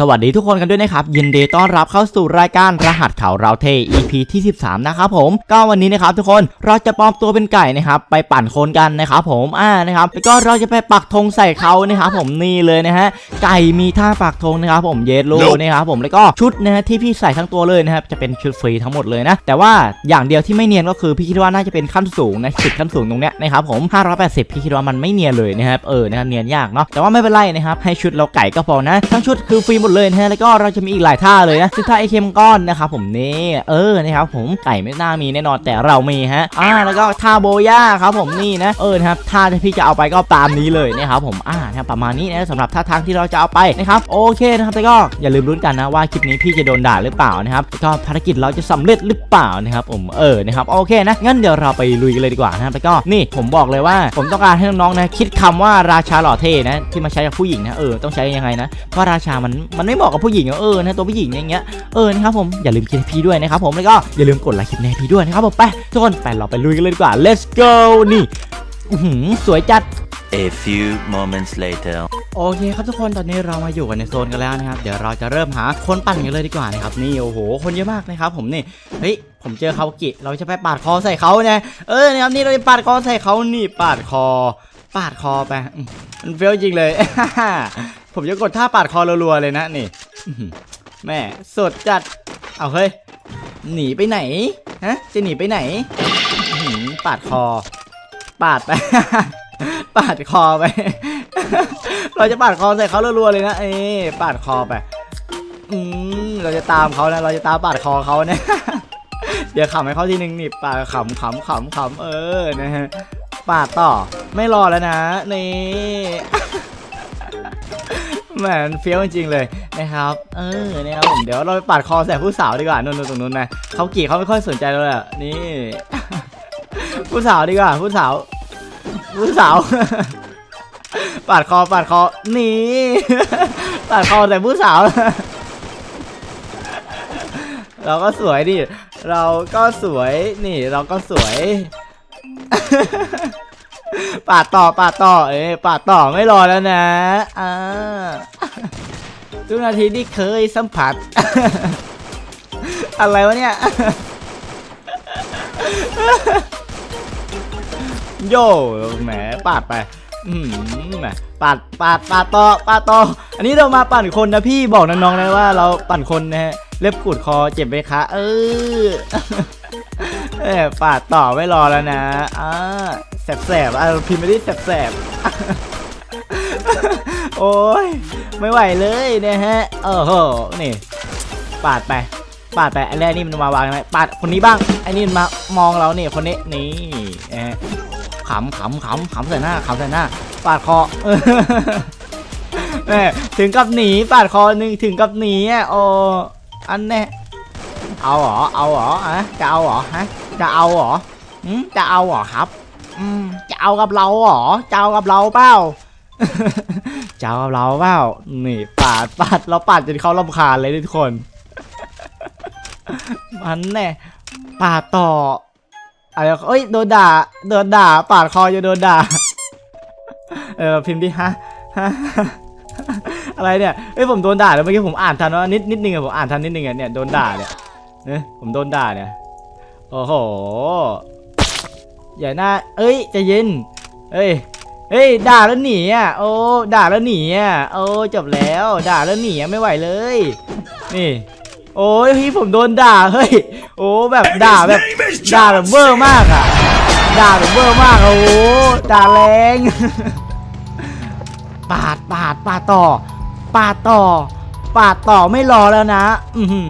สวัสดีทุกคนกันด้วยนะครับ ยินดีต้อนรับเข้าสู่รายการรหัสข่าวเราเท EP ที่ 13 นะครับผม ก็วันนี้นะครับทุกคนเราจะปลอมตัวเป็นไก่นะครับไปปั่นโคนกันนะครับผมอ่านะครับแล้วก็เราจะไปปักธงใส่เขานะครับผมนี่เลยนะฮะไก่มีท่าปักธงนะครับผมเยสโล Nope นะครับผมแล้วก็ชุดนะฮะที่พี่ใส่ทั้งตัวเลยนะครับจะเป็นชุดฟรีทั้งหมดเลยนะ แต่ว่าอย่างเดียวที่ไม่เนียนก็คือพี่คิดว่าน่าจะเป็นขั้นสูงนะสิขั้นสูงตรงเนี้ยนะครับผม 580 พี่คิดว่ามันไม่เนียนเลยนะครับเออนะครับเนียนยากเนาะแต่ว่าไม่เป็นไรนะครับให้ชุดเราไก่ก็พอนะทั้งชุดคือฟรีหมดเลยนะฮะแล้วก็เราจะมีอีกหลายท่าเลยนะซึ่งท่าไอเค็มก้อนนะครับผมนี่เออนะครับผมไก่ไม่น่ามีแน่นอนแต่เรามีฮะอ่าแล้วก็ท่าโบย่าครับผมนี่นะเออนะครับท่าที่พี่จะเอาไปก็ตามนี้เลยนะครับผมอ่านะประมาณนี้นะสำหรับท่าทางที่เราจะเอาไปนะครับโอเคนะครับแต่ก็อย่าลืมรุ้นกันนะว่าคลิปนี้พี่จะโดนด่าหรือเปล่านะครับแล้วก็ภารกิจเราจะสำเร็จหรือเปล่านะครับผมเออนะครับโอเคนะงั้นเดี๋ยวเราไปลุยกันเลยดีกว่านะครับแล้วก็นี่ผมบอกเลยว่าผมต้องการให้น้องๆนะคิดคำว่าราชาหล่อเท่นะที่มาใช้กับผู้หญิงนะเออต้องใช้ยังไงนะเพราะราชามันมันไม่เหมาะกับผู้หญิงอะเออนะตัวผู้หญิงอย่างเงี้ยเออนะครับผมอย่าลืมคิดให้พี่ด้วยนะครับผมแล้วก็อย่าลืมกดไลค์คลิปนี้ให้พี่ด้วยนะครับผมไปทุกคนไปเราไปลุยกันเลยดีกว่า let's go นี่อื้อหือสวยจัด A few moments later. โอเคครับทุกคนตอนนี้เรามาอยู่กันในโซนกันแล้วนะครับ เดี๋ยวเราจะเริ่มหาคนปั่นกันเลยดีกว่านะครับนี่โอ้โหคนเยอะมากนะครับผมนี่เฮ้ยผมเจอคาวากิเราจะไปปาดคอใส่เขาเนี่ยเออนะครับนี่เราจะปาดคอใส่เขานี่ปาดคอ ปาดคอไปอืมมันเฟี้ยวจริงเลย ผมจะกดท่าปาดคอรัวๆเลยนะนี่แม่สดจัด เอาเฮ้ย หนีไปไหน ฮะ จะหนีไปไหนหปาดคอ ปาดไป ปาดคอไป เราจะปาดคอใส่เขารัวๆเลยนะ เอ้ปาดคอไป อืมเราจะตามเขานะ เราจะตามปาดคอเขานะ เดี๋ยวขำให้เขาทีนึงนี่ปาดขำขำขำขำเออ นะฮะ ปาดต่อ ไม่รอแล้วนะ นี่ แหมนเฟี้ยวจริงๆเลยนะครับ เออเนี่ยครับผมเดี๋ยวเราไปปาดคอใส่ผู้สาวดีกว่านู่นตรงนู้นนะเขากี่เขาไม่ค่อยสนใจเราเลยอะนี่ ผู้สาวดีกว่า ผู้สาว ผู้สาว ปาดคอปาดคอหนี่ปาดคอแต่ผู้สาว เราก็สวยดิเราก็สวยนี่เราก็สวย ปาดต่อปาดต่อ เอ้ยปาดต่อไม่รอแล้วนะอ่าทุกนาทีที่เคยสัมผัส อะไรวะเนี่ย โย่แหมปาดไปอืมแหมปาดปาดปาดต่อปาดต่อ อันนี้เรามาปั่นคนนะพี่บอกน้องๆนะว่าเราปั่นคนนะฮะเล็บกูดคอเจ็บไหมคะ เออเออปาดต่อไม่รอแล้วนะอ่า แสบๆอะพิมพ์ไม่ได้แสบๆ โอ้ยไม่ไหวเลยนะฮะเออโหนี่ ปาดไป ปาดไปไอ้แรกนี่มันมาวางไหมปาดคนนี้บ้างไอ้นี่มันมามองเราเนี่ยคนนี้นี่นะฮะขำขำขำขำใส่หน้าขำใส่หน้า ปาดคอแม่ถึงกับหนีปาดคอหนึ่งถึงกับหนีอะโอ้อันแน่เอาเหรอเอาเหรออะจะเอาเหรอฮะจะเอาเหรอจะเอาเหรอครับ จะเอากับเราเหรอจะเอากับเราเปล่าจะเอากับเราเปล่านี่ปาดปาดเราปาดจนเขารำคาญเลยทุกคน มันแน่ปาดต่ออะไรเอ้ยโดนด่าโดนด่า ปาดคอจะโดนด่า เออพิมพ์ดิฮะฮะอะไรเนี่ยเอ้ยผมโดนด่าแล้วเมื่อกี้ผมอ่านทันว่านิดนิดนึงอะผมอ่านทันนิดนึงอะเนี่ยโดนด่าเนี่ยเนี่ยผมโดนด่าเนี่ยโอ้โห อย่าหน้า เอ้ยใจเย็น เอ้ยเฮ้ยด่าแล้วหนีอะโอ้ด่าแล้วหนีอะโอ้จบแล้ว ด่าแล้วหนีอะไม่ไหวเลย นี่ โอ้ยพี่ผมโดนด่าเฮ้ยโอ้แบบด่าแบบ name is ด่าแบบเวอร์มากอะด่าแบบเวอร์มากอะโอ้โหด่าแรงปาดปาดปาดต่อ ปาดต่อ ปาดต่อไม่รอแล้วนะ อือหื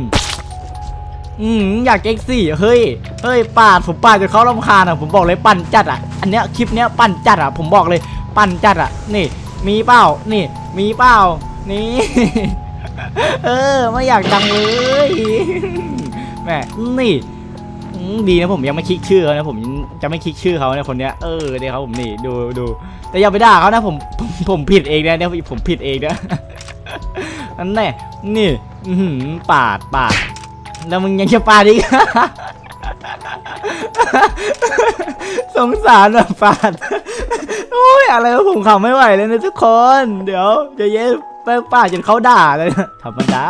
อืมอยากเอ็กซี่เฮ้ยเฮ้ยปาดผมปาดจนเขารำคาญอะผมบอกเลยปั่นจัดอะอันเนี้ยคลิปเนี้ยปั่นจัดอะผมบอกเลยปั่นจัดอะนี่ มีเปล่านี่ มีเปล่านี่ เออไม่อยากดังเลยแม่นี่ดีนะผมยังไม่คลิกชื่อเขานะผมจะไม่คลิกชื่อเขานะคนเนี้ยเออเดี๋ยวเขาผมนี่ดูดูแต่อย่าไปด่าเขานะผมผมผิดเองนะเนี่ยผมผิดเองนะนั่นแน่นี่ปาดปาด แล้วมึงยังจะปาดอีก สงสารแบบปาด โอ้ยอะไรวะผมขำไม่ไหวเลยนะทุกคน เดี๋ยวจะเย็นไปไปปาดจนเขาด่าเลยนะธรรมดา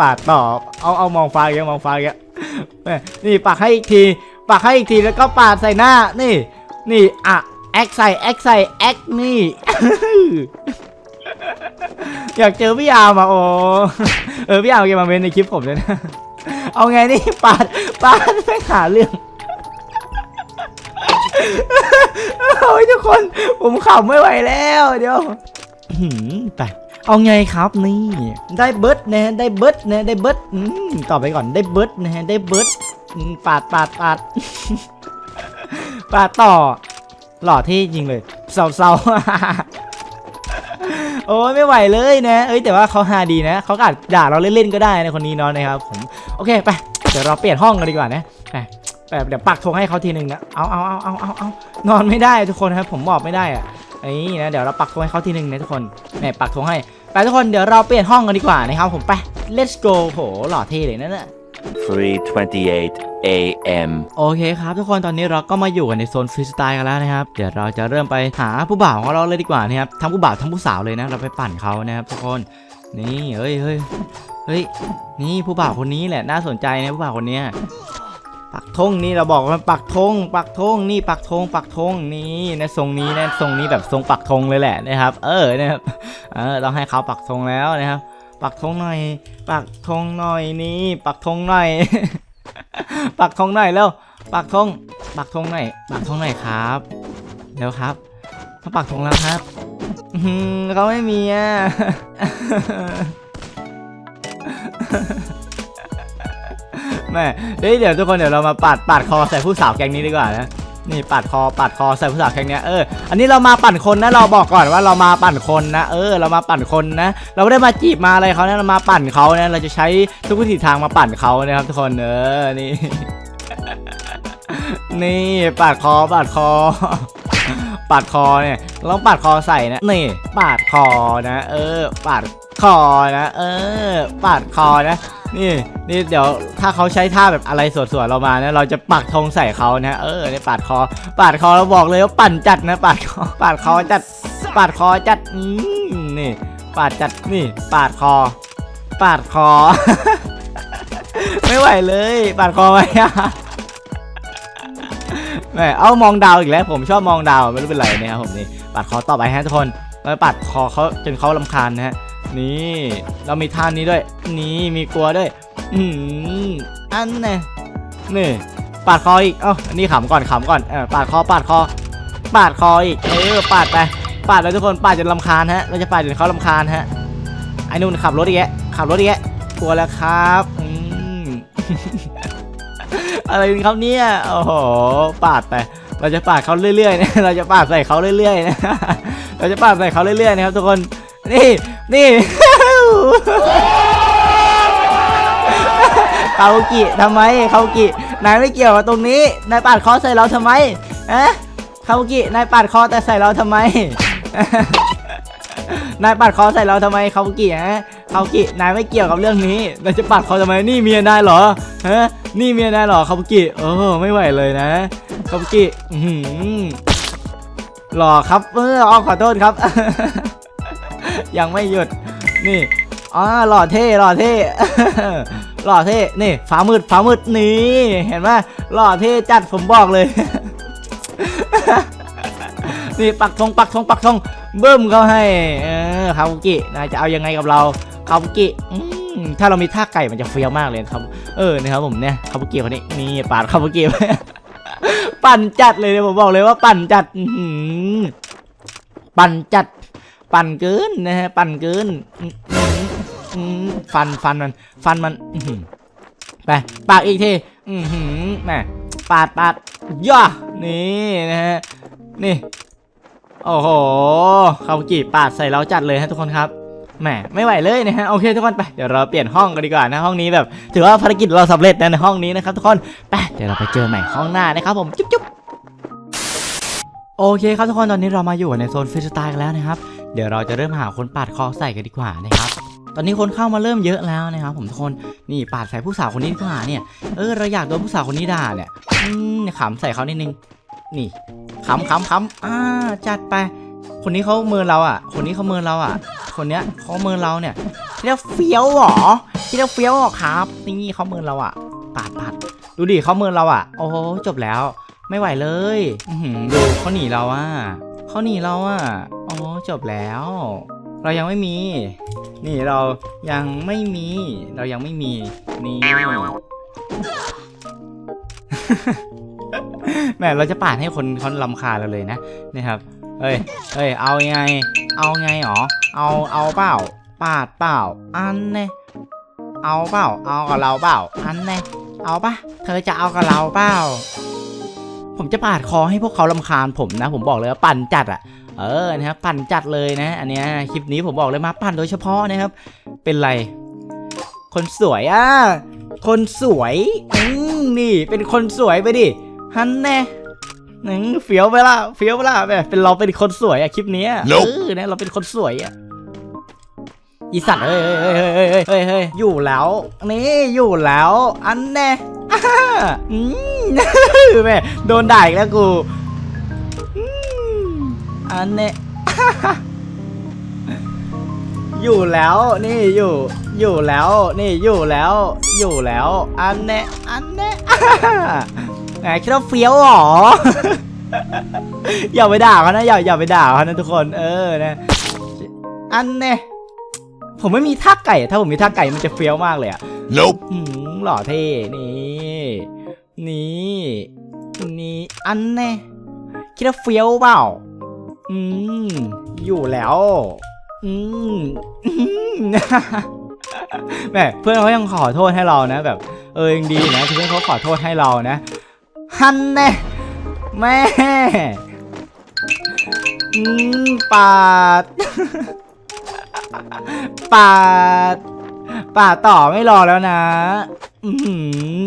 ปาดต่อเอาเอามองฟ้าอย่างมองฟ้าอย่างเงี้ยแม่นี่ปากให้อีกที ปากให้อีกทีแล้วก็ปาดใส่หน้า นี่ นี่ อะ แอคใส่ แอคใส่ แอคนี่ อยากเจอพี่ยามอะโอ้เออพี่ยามแกมาเมนในคลิปผมเลยนะเอาไงนี่ปาดปาดไม่หาเรื่องโอ้ยทุกคนผมขำไม่ไหวแล้วเดี๋ยวไปเอาไงครับนี่ ได้เบิร์ดนะฮะได้เบิร์ดนะได้เบิร์ดต่อไปก่อนได้เบิร์ดนะฮะได้เบิร์ดปาดปาดปาดปาดต่อ หล่อที่จริงเลยเศร้าๆ โอ้ยไม่ไหวเลยนะ เอ้ยแต่ว่าเขาฮาดีนะเขาอาจด่าเราเล่นๆก็ได้นะคนนี้เนาะนะครับผมโอเคไปเดี๋ยวเราเปลี่ยนห้องกันดีกว่านะไปแบบเดี๋ยวปักธงให้เขาทีหนึ่งนะเอาเอาเอาเอาเอาเอานอนไม่ได้ทุกคนครับผมบอกไม่ได้อะนี่นะเดี๋ยวเราปักธงให้เขาทีหนึ่งนะทุกคนเนี่ยปักธงให้ไปทุกคนเดี๋ยวเราเปลี่ยนห้องกันดีกว่านะครับผมไป let's go โหหล่อเท่เลยนั่นแหละ 3:28 a.m. โอเคครับทุกคนตอนนี้เราก็มาอยู่กันในโซนฟรีสไตล์กันแล้วนะครับ เดี๋ยวเราจะเริ่มไปหาผู้บ่าวของเราเลยดีกว่านะครับทั้งผู้บ่าวทั้งผู้สาวเลยนะ เราไปปั่นเขานะครับทุกคนนี่เฮ้ยเฮ้ยเฮ้ยนี่ผู้บ่าวคนนี้แหละน่าสนใจนะผู้บ่าวคนเนี้ยปักธงนี่เราบอกว่าปักธงปักธงนี่ปักธงปักธงนี่นะทรงนี้นะทรงนี้แบบทรงปักธงเลยแหละนะครับ เออนะครับเออต้องให้เขาปักธงแล้วนะครับ ปักธงหน่อย ปักธงหน่อยนี่ปักธงหน่อย ปักธงหน่อยแล้วปักธงปักธงหน่อยปักธงหน่อยครับเร็วครับต้องปักธงแล้วครับเขาไม่มีอะแม่เฮ้ยเดี๋ยวทุกคนเดี๋ยวเรามาปาดปาดคอใส่ผู้สาวแก๊งนี้ดีกว่านะ นี่ปาดคอปาดคอใส่ผู้สาแก๊งเนี้ยเอออันนี้เรามาปั่นคนนะเราบอกก่อนว่าเรามาปั่นคนนะเออ เรามาปั่นคนนะ เราไม่ได้มาจีบมาอะไรเขานะเรามาปั่นเขานะเราจะใช้ทุกวิถีทางมาปั่นเขานะครับทุกคนเออนี่ นี่ปาดคอปาดคอปาดคอเนี่ยเราต้องปาดคอใส่นะนี่ปาดคอนะ เออปาดคอนะ เออปาดคอนะ นี่นี่เดี๋ยวถ้าเขาใช้ท่าแบบอะไรสวยๆเรามานะเราจะปักธงใส่เขานะเออเนี่ยปาดคอ ปาดคอเราบอกเลยว่าปั่นจัดนะ ปาดคอปาดคอจัด ปาดคอจัดนี่ ปาดจัดนี่ ปาดคอ ปาดคอ ไม่ไหวเลย ปาดคอไว้อะแหมเอามองดาวอีกแล้วผมชอบมองดาวไม่รู้เป็นไรนะครับผมนี่ปาดคอต่อไปฮะทุกคนมาปาดคอเขาจนเขาลำคาญนะฮะ นี่เรามีท่านี้ด้วย นี่มีกลัวด้วย อืมอันน่นี่ปาดคออีกเอ้าอันนี้ขำก่อนขำก่อนเออปาดคอปาดคอ ปาดคออีกเออปาดไปปาดแล้วทุกคนปาดจนลำคาญฮะเราจะปาดจนเขาลำคาญฮะไอ้นู่นขับรถอีกแกขับรถอีกแกกลัวแล้วครับอืมอะไรครับเนี่ยโอ้โหปาดไปเราจะปาดเขาเรื่อยๆนะเราจะปาดใส่เขาเรื่อยๆนะเราจะปาดใส่เขาเรื่อยๆนะครับทุกคน นี่นี่เคากิทำไมเคากินายไม่เกี่ยวกับตรงนี้ นายปาดคอใส่เราทำไมฮะเคากินายปาดคอแต่ใส่เราทำไม นายปาดคอใส่เราทำไมเคากิฮะคากินายไม่เกี่ยวกับเรื่องนี้ นายจะปาดคอทำไม นี่เมียนายเหรอ ฮะ นี่เมียนายเหรอเคากิเออไม่ไหวเลยนะเคากิหือหล่อครับ เอออ้อขอโทษครับ ยังไม่หยุด นี่อ๋อหล่อเท่หล่อเท่หล่อเท่นี่ฟ้ามืดฟ้ามืดนี่เห็นไหมหล่อเท่จัดผมบอกเลย นี่ปักธงปักธงปักธงเบิ้มเขาให้เออคาบุกินายจะเอายังไงกับเราคาบุกิถ้าเรามีท่าไก่มันจะเฟี้ยวมากเลยครับ เออนะครับผมเนี่ยคาบุกิคนนี้นี่ปาดคาบุกิปั่นจัดเลยผมบอกเลยว่าปั่นจัดปั่นจัด ปั่นเกินนะฮะปั่นเกินฟันฟันมันฟันมันไปปากอีกทีอือหือแม่ปาดปาดย่านี่นะฮะนี่โอ้โหเขาจีบปาดใส่เราจัดเลยฮะทุกคนครับแหมไม่ไหวเลยนะฮะโอเคทุกคนไปเดี๋ยวเราเปลี่ยนห้องกันดีกว่านะห้องนี้แบบ ถือว่าภารกิจเราสำเร็จนะในห้องนี้นะครับทุกคนไปเดี๋ยวเราไปเจอใหม่ห้องหน้านะครับผมจุ๊บจุ๊บโอเคครับทุกคนตอนนี้เรามาอยู่ในโซนฟรีสไตล์กันแล้วนะครับ เดี๋ยวเราจะเริ่มหาคนปาดคอใส่กันดีกว่านะครับ ตอนนี้คนเข้ามาเริ่มเยอะแล้วนะครับ ผมทุกคนนี่ปาดใส่ผู้สาวคนนี้ดีกว่าเนี่ยเออเราอยากโดนผู้สาวคนนี้ด่าเนี่ยอืมขำใส่เขานิดนึงนี่ขำขำขำอ่าจัดไป คนนี้เขาเมินเราอะ คนนี้เขาเมินเราอะ คนเนี้ยเขาเมินเราเนี่ยคิดว่าเฟี้ยวเหรอคิดว่าเฟี้ยวเหรอครับนี่เขาเมินเราอะปาดปาดดูดิเขาเมินเราอะ โอ้โหจบแล้ว ไม่ไหวเลยดูเขาหนีเราอะเขาหนีเราอะ จบแล้ว เรายังไม่มี นี่เรายังไม่มี เรายังไม่มี นี่แหมเราจะปาดให้คนเขาลำคาเราเลยนะนะครับเฮ้ยเฮ้ย เอาไง เอาไงหรอ เอา เอาเปล่า ปาดเปล่า อันเน่เอาเปล่า เอากับเราเปล่า อันเน่เอาปะเธอจะเอากับเราเปล่าผมจะปาดคอให้พวกเขาลำคาญผมนะ ผมบอกเลยว่าปั่นจัดอะ เออนะครับปั่นจัดเลยนะ อันเนี้ยคลิปนี้ผมบอกเลยมาปั่นโดยเฉพาะนะครับ เป็นไร คนสวยอะคนสวยอืมนี่เป็นคนสวยไปดิฮันแน่หนึ่งเฟี้ยวไปละเฟี้ยวไปละแบบเป็นเราเป็นคนสวยอะคลิปเนี้ยเอ Nope อเนี่ยเราเป็นคนสวยอะอีสัตว์เฮ้ยเฮ้ยเฮ้ยเฮ้ยเฮ้ยเฮ้ยเฮ้ยอยู่แล้วนี่อยู่แล้ว อันแน่อ่าอืมแม่โดนด่าอีกแล้วกูอืม อันแน่อยู่แล้วนี่อยู่ อยู่แล้วนี่อยู่แล้ว อยู่แล้ว อันแน่อันแน่แหมคิดว่าเฟี้ยวเหรอ อย่าไปด่าเขานะอย่าอย่าไปด่าเขานะทุกคน เออนะอันเน่ผมไม่มีท่าไก่อะถ้าผมมีท่าไก่มันจะเฟี้ยวมากเลยอะ Nope. หืมหล่อเท่นี่ นี่ นี่ อันเน่คิดว่าเฟี้ยวเปล่า อืม อยู่แล้ว อืมแม่เพื่อนเขายังขอโทษให้เรานะ แบบ เออยังดีนะที่เพื่อนเขาขอโทษให้เรานะ ฮันแน่แม่อืมปาดปาดปาดต่อไม่รอแล้วนะ อือหือ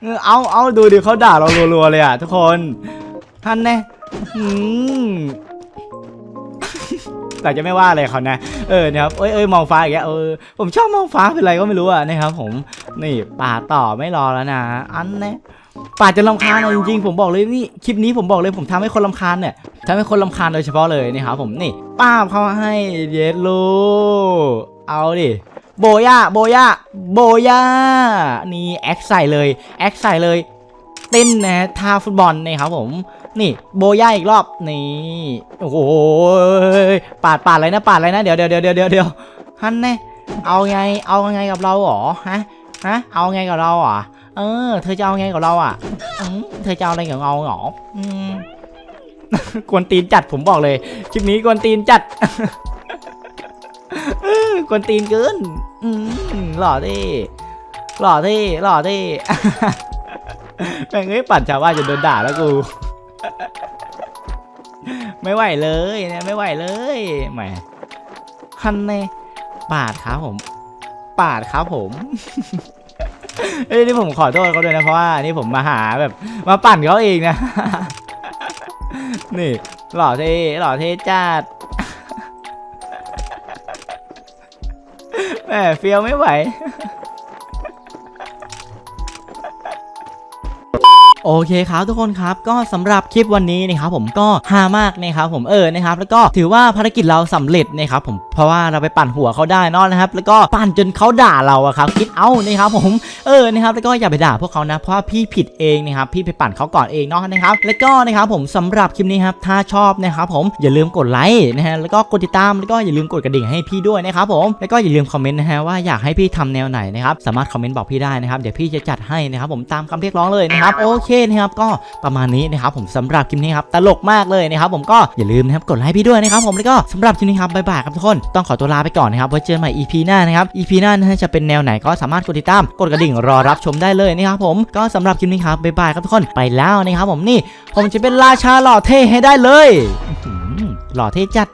เออเอาเอาดูดิเขาด่าเรารัวๆเลยอะทุกคน ท่านแน่อืมแต่จะไม่ว่าอะไรเขานะเออนะครับเอ้ยเอ้ยมองฟ้าอย่างเงี้ยเออผมชอบมองฟ้าเป็นไรก็ไม่รู้อะนะครับผมนี่ป่าต่อไม่รอแล้วนะ อันแน่ป่าจะรำคาญอะจริงๆผมบอกเลยนี่คลิปนี้ผมบอกเลยผมทำให้คนรำคาญเนี่ยทำให้คนรำคาญโดยเฉพาะเลยนะครับผมนี่ป้าบเขาให้เยสโลเอาดิโบย่าโบย่าโบย่านี่แอคใส่เลยแอคใส่เลย เต้นนะท่าฟุตบอลนะครับผม นี่โบย่าอีกรอบนี่โอ้โหปาดปาดอะไรนะปาดอะไรนะเดี๋ยวเดี๋ยวเดี๋ยวเดี๋ยวเดี๋ยวฮันแน่เอาไงเอาไงกับเราหรอฮะฮะเอาไงกับเราอะเออ เธอจะเอาไงกับเราอะเธอจะเอาอะไรกับเราหรอกวนตีนจัดผมบอกเลยคลิปนี้กวนตีนจัดกวนตีนเกินหล่อเท่หล่อเท่หล่อเท่ แม่งเอ้ยปั่นชาวบ้านจะโดนด่าแล้วกู ไม่ไหวเลยเนี่ยไม่ไหวเลยแหมฮันเน่ปาดครับผม ปาดครับผมเอ้ยนี่ผมขอโทษเขาด้วยนะเพราะว่านี่ผมมาหาแบบ มาปั่นเขาเองนะ นี่ หล่อเท่หล่อเท่จัดแหมเฟียวไม่ไหว โอเคครับทุกคนครับก็สำหรับคลิปวันนี้นะครับผมก็ฮามากนะครับผมเออนะครับแล้วก็ถือว่าภารกิจเราสำเร็จนะครับผมเพราะว่าเราไปปั่นหัวเขาได้นอะนะครับ แล้วก็ปั่นจนเขาด่าเราอะครับคิดเอานะครับผมเออนะครับแล้วก็อย่าไปด่าพวกเขานะเพราะว่าพี่ผิดเองนะครับพี่ไปปั่นเขาก่อนเองเนาะนะครับ แล้วก็นะครับผมสำหรับคลิปนี้ครับถ้าชอบนะครับผมอย่าลืมกดไลค์นะฮะแล้วก็กดติดตามแล้วก็อย่าลืมกดกระดิ่งให้พี่ด้วยนะครับผมแล้วก็อย่าลืมคอมเมนต์นะฮะว่าอยากให้พี่ทำแนวไหนนะครับสามารถคอมเมนต์บอกพี่ได้นะครับเดี๋ยวพี่จะจัดให้นะครับผมตามคำเรียกร้องเลยนะครับโอเคนะครับก็ประมาณนี้นะครับผมสำหรับคลิปนี้ครับตลกมากเลยนะครับผมก็อย่าลืมนะครับกดไลค์พี่ด้วยนะครับผมแล้วก็สำหรับคลิปนี้ครับบ๊ายบายครับทุกคนต้องขอตัวลาไปก่อนนะครับไว้เจอกันใหม่ EP หน้านะครับ EP หน้านะจะเป็นแนวไหนก็สามารถกดติดตามกดกระดิ่งรอรับชมได้เลยนะครับผมก็สำหรับคลิปนี้ครับบ๊ายบายครับทุกคนไปแล้วนะครับผมนี่ผมจะเป็นราชาหล่อเท่ให้ได้เลยอื้อหือหล่อเท่จัด